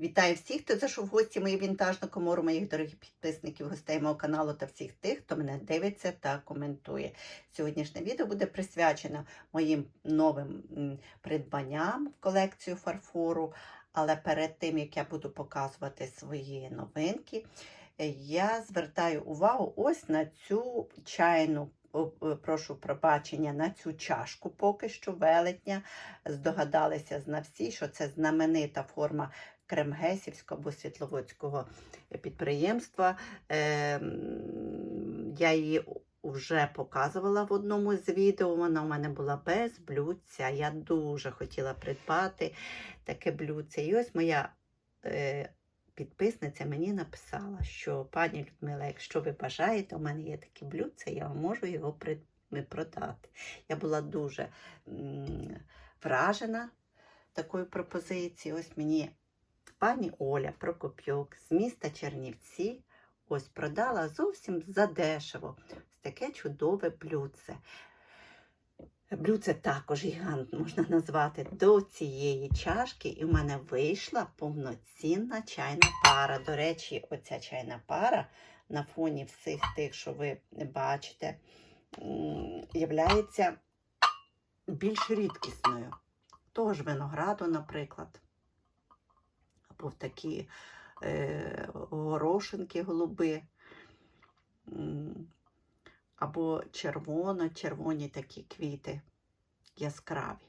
Вітаю всіх, хто зайшов в гості мою вінтажну комору, моїх дорогих підписників, гостей мого каналу та всіх тих, хто мене дивиться та коментує. Сьогоднішнє відео буде присвячено моїм новим придбанням в колекцію фарфору. Але перед тим, як я буду показувати свої новинки, е, я звертаю увагу ось на цю чайну. Прошу пробачення на цю чашку поки що велетня. Здогадалися зна всі, що це знаменита форма Кремгесівського або Світловодського підприємства. Ем, Я її вже показувала в одному з відео. Вона у мене була без блюдця. Я дуже хотіла придбати таке блюдце. І ось моя е, підписниця мені написала, що пані Людмила, якщо ви бажаєте, у мене є таке блюдце, я вам можу його продати. Я була дуже вражена такою пропозицією. Ось мені пані Оля Прокопюк з міста Чернівці ось продала зовсім задешево ось таке чудове блюдце. Блюдце також гігант можна назвати до цієї чашки, і в мене вийшла повноцінна чайна пара. До речі, оця чайна пара на фоні всіх тих, що ви бачите, являється більш рідкісною. Того ж винограду, наприклад, або в такі е, горошинки голуби, або червоно-червоні такі квіти яскраві.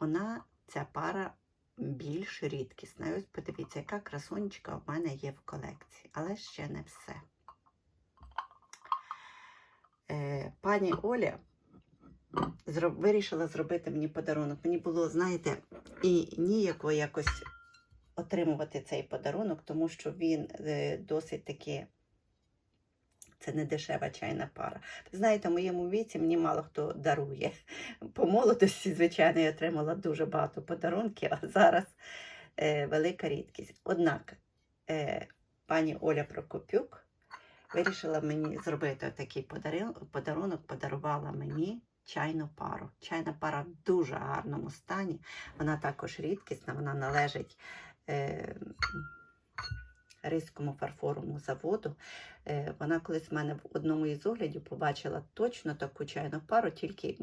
Вона, ця пара, більш рідкісна. Ось подивіться, яка красунечка в мене є в колекції, але ще не все. Е, пані Оля вирішила зробити мені подарунок. Мені було, знаєте, і ніяково якось отримувати цей подарунок, тому що він е, досить таки. Це не дешева чайна пара. Знаєте, в моєму віці мені мало хто дарує. По молодості, звичайно, я отримала дуже багато подарунків, а зараз е, велика рідкість. Однак е, пані Оля Прокопюк вирішила мені зробити такий подарунок, подарувала мені чайну пару. Чайна пара в дуже гарному стані. Вона також рідкісна, вона належить Ризькому фарфоровому заводу. Е, Вона колись в мене в одному із оглядів побачила точно таку чайну пару, тільки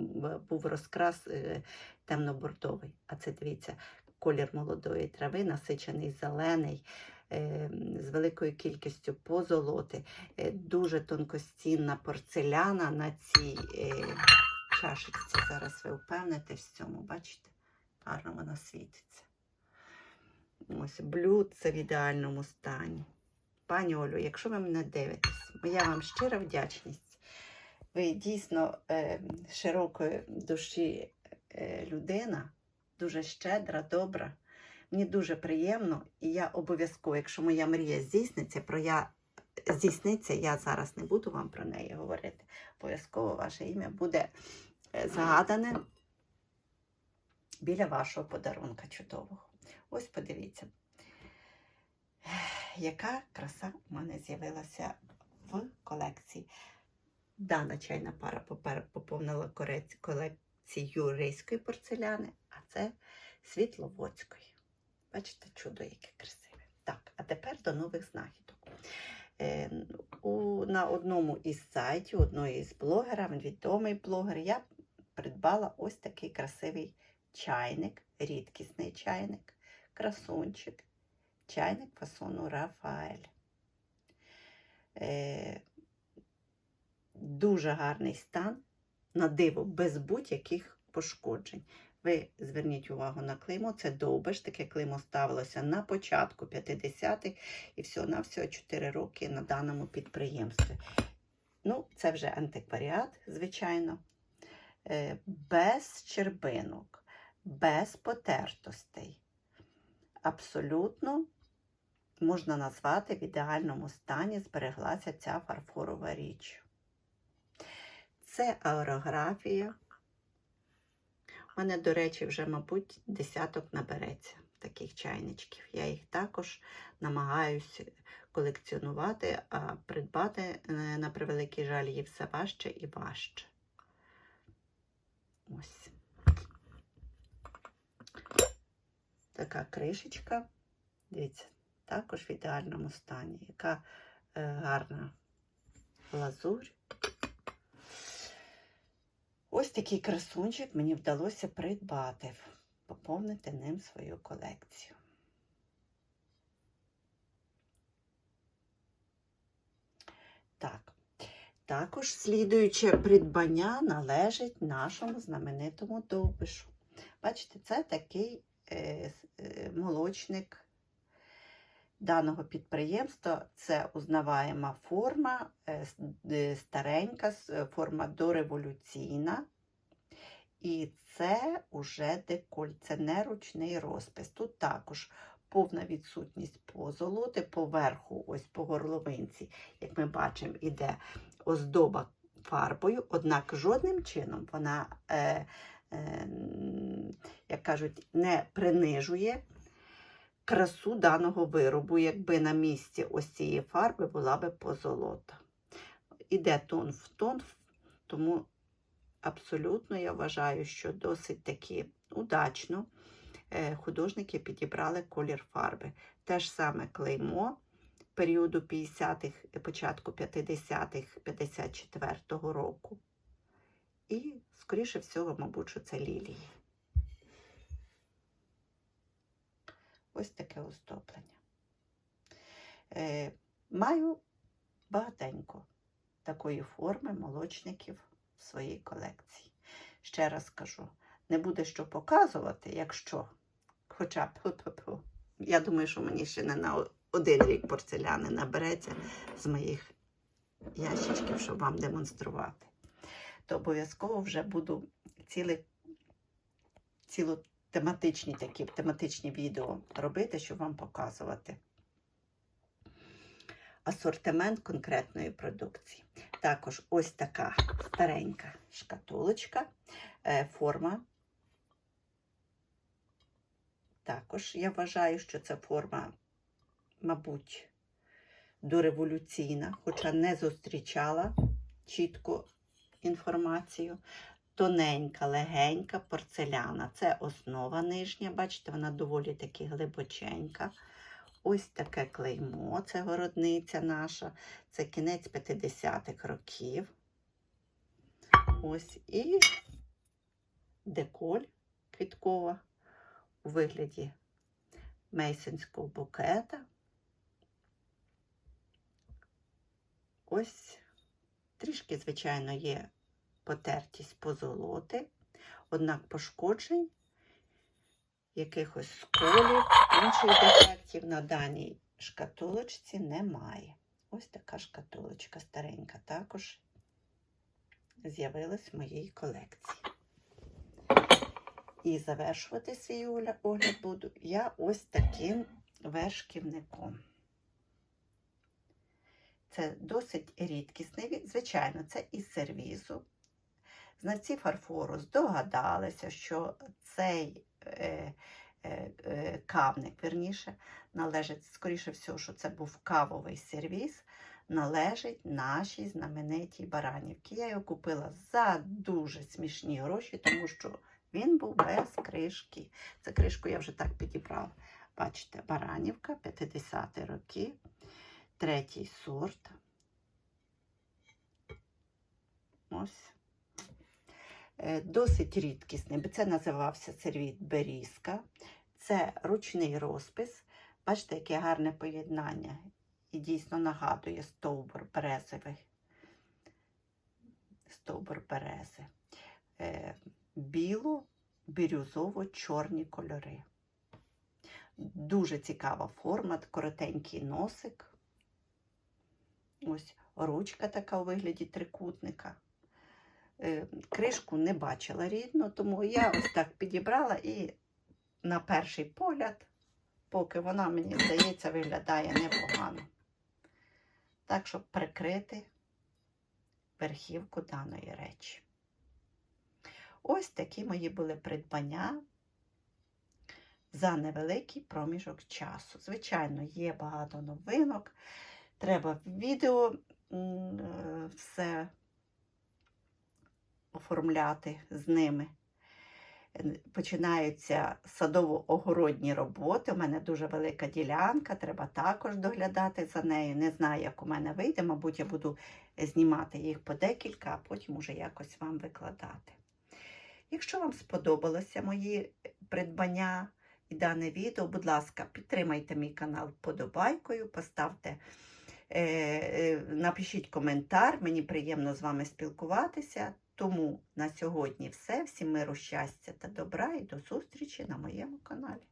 був розкрас е, темно-бордовий. А це дивіться, колір молодої трави, насичений зелений, е, з великою кількістю позолоти, е, дуже тонкостінна порцеляна на цій е, чашечці. Зараз ви впевнитесь в цьому, бачите? Гарно вона світиться. Ось блюдце в ідеальному стані. Пані Олю, якщо ви мене дивитесь, моя вам щира вдячність. Ви дійсно е, широкої душі е, людина, дуже щедра, добра. Мені дуже приємно, і я обов'язково, якщо моя мрія здійсниться, про я здійсниться, я зараз не буду вам про неї говорити. Обов'язково ваше ім'я буде е, згадане біля вашого подарунка чудового. Ось подивіться, яка краса у мене з'явилася в колекції. Дана чайна пара поповнила колекцію рейської порцеляни, а це світловодської. Бачите, чудо, яке красиве. Так, а тепер до нових знахідок. Е, у, на одному із сайтів, одної із блогерів, відомий блогер, я придбала ось такий красивий чайник, рідкісний чайник, красунчик, чайник фасону Рафаель. Е, дуже гарний стан, на диво, без будь-яких пошкоджень. Ви зверніть увагу на клеймо, це довбиш, таке клеймо ставилося на початку 50-х і всього на всього 4 роки на даному підприємстві. Ну, це вже антикваріат, звичайно, Е, без чербинок, без потертостей. Абсолютно можна назвати в ідеальному стані збереглася ця фарфорова річ. Це аерографія. У мене, до речі, вже, мабуть, десяток набереться таких чайничків. Я їх також намагаюся колекціонувати, а придбати, е, на превеликий жаль, їх все важче і важче. Ось. Така кришечка. Дивіться, також в ідеальному стані. Яка е, гарна лазурь. Ось такий красунчик мені вдалося придбати, поповнити ним свою колекцію. Так. Також слідуюче придбання належить нашому знаменитому довбишу. Бачите, це такий молочник даного підприємства. Це узнаваєма форма, е, старенька, е, форма дореволюційна. І це уже деколь, це не ручний розпис. Тут також повна відсутність позолоти, поверху, ось по горловинці, як ми бачимо, іде оздоба фарбою, однак жодним чином вона, е, е, як кажуть, не принижує красу даного виробу, якби на місці ось цієї фарби була би позолота. Іде тон в тон, тому абсолютно я вважаю, що досить таки удачно е, художники підібрали колір фарби. Те ж саме клеймо періоду 50-х, початку 50-х, 54-го року. І, скоріше всього, мабуть, що це лілії. Ось таке оздоблення. Е, маю багатенько такої форми молочників в своїй колекції. Ще раз кажу, не буде що показувати, якщо хоча б. Я думаю, що мені ще не на один рік порцеляни набереться з моїх ящичків, щоб вам демонструвати. То обов'язково вже буду ціле, цілу тематичні такі тематичні відео робити, щоб вам показувати асортимент конкретної продукції. Також ось така старенька шкатулочка, е, форма. Також я вважаю, що це форма, мабуть, дореволюційна, хоча не зустрічала чітко інформацію. Тоненька, легенька порцеляна. Це основа нижня, бачите, вона доволі таки глибоченька. Ось таке клеймо, це городниця наша, це кінець 50-х років. Ось і деколь квіткова у вигляді мейсонського букета. Ось трішки, звичайно, є потертість позолоти, однак пошкоджень, якихось сколів, інших дефектів на даній шкатулочці немає. Ось така шкатулочка старенька також з'явилась в моїй колекції. І завершувати свій огляд буду я ось таким вершківником. Це досить рідкісний, звичайно, це із сервізу. Знавці фарфору здогадалися, що цей е, е, е, кавник, верніше, належить, скоріше всього, що це був кавовий сервіз, належить нашій знаменитій Баранівці. Я його купила за дуже смішні гроші, тому що він був без кришки. Це кришку я вже так підібрала. Бачите, Баранівка, 50-ті роки, третій сорт. Ось. Е, Досить рідкісний, це називався сервіт Берізка. Це ручний розпис. Бачите, яке гарне поєднання. І дійсно нагадує стовбур березовий. Стовбур берези. Е, Біло, бірюзово-чорні кольори. Дуже цікава форма, коротенький носик. Ось ручка така у вигляді трикутника. Е, Кришку не бачила рідно, тому я ось так підібрала і на перший погляд, поки вона, мені здається, виглядає непогано. Так, щоб прикрити верхівку даної речі. Ось такі мої були придбання за невеликий проміжок часу. Звичайно, є багато новинок. Треба відео е, все оформляти з ними. е, починаються садово-огородні роботи. У мене дуже велика ділянка, треба також доглядати за нею. Не знаю, як у мене вийде. Мабуть, я буду знімати їх по декілька, а потім уже якось вам викладати. Якщо вам сподобалося мої придбання і дане відео, будь ласка, підтримайте мій канал вподобайкою, поставте, е, е, напишіть коментар, мені приємно з вами спілкуватися. Тому на сьогодні все. Всім миру, щастя та добра і до зустрічі на моєму каналі.